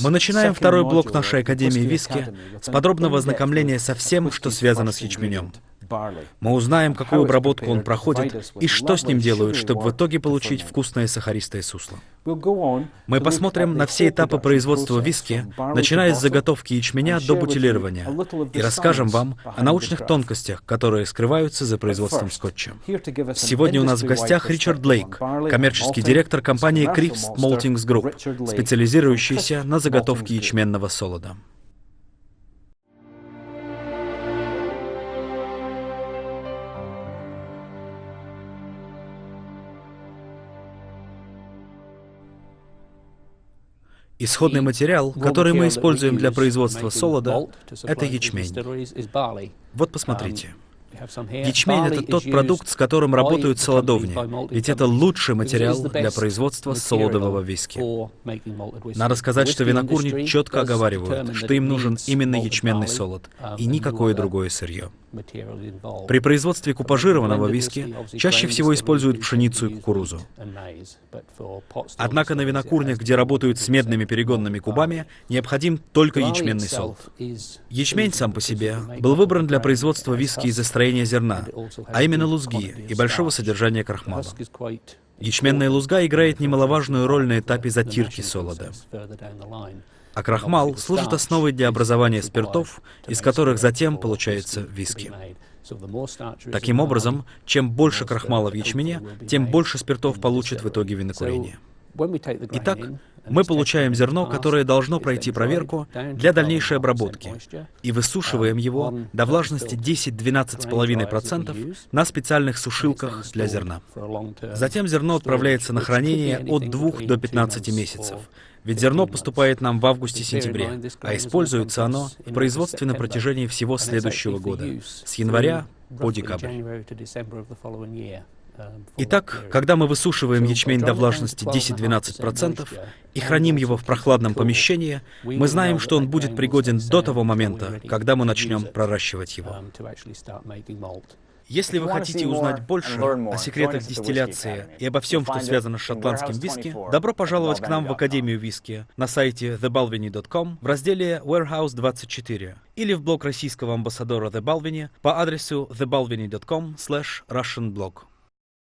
Мы начинаем второй блок нашей Академии Виски. С подробного ознакомления со всем, что связано с ячменем. Мы узнаем, какую обработку он проходит и что с ним делают, чтобы в итоге получить вкусное сахаристое сусло. Мы посмотрим на все этапы производства виски, начиная с заготовки ячменя до бутилирования, и расскажем вам о научных тонкостях, которые скрываются за производством скотча. Сегодня у нас в гостях Ричард Лейк, коммерческий директор компании Crifts Maltings Group, специализирующийся на заготовке ячменного солода. Исходный материал, который мы используем для производства солода, это ячмень. Вот посмотрите. Ячмень — это тот продукт, с которым работают солодовни, ведь это лучший материал для производства солодового виски. Надо сказать, что винокурни четко оговаривают, что им нужен именно ячменный солод и никакое другое сырье. При производстве купажированного виски чаще всего используют пшеницу и кукурузу. Однако на винокурнях, где работают с медными перегонными кубами, необходим только ячменный солод. Ячмень сам по себе был выбран для производства виски из-за строения зерна, а именно лузги и большого содержания крахмала. Ячменная лузга играет немаловажную роль на этапе затирки солода. А крахмал служит основой для образования спиртов, из которых затем получается виски. Таким образом, чем больше крахмала в ячмене, тем больше спиртов получит в итоге винокурение. Итак, мы получаем зерно, которое должно пройти проверку для дальнейшей обработки, и высушиваем его до влажности 10-12,5% на специальных сушилках для зерна. Затем зерно отправляется на хранение от 2 до 15 месяцев, ведь зерно поступает нам в августе-сентябре, а используется оно в производстве на протяжении всего следующего года, с января по декабрь. Итак, когда мы высушиваем ячмень до влажности 10-12% и храним его в прохладном помещении, мы знаем, что он будет пригоден до того момента, когда мы начнем проращивать его. Если вы хотите узнать больше о секретах дистилляции и обо всем, что связано с шотландским виски, добро пожаловать к нам в Академию виски на сайте thebalvenie.com в разделе Warehouse 24 или в блог российского амбассадора The Balvenie по адресу thebalvenie.com slash russianblog.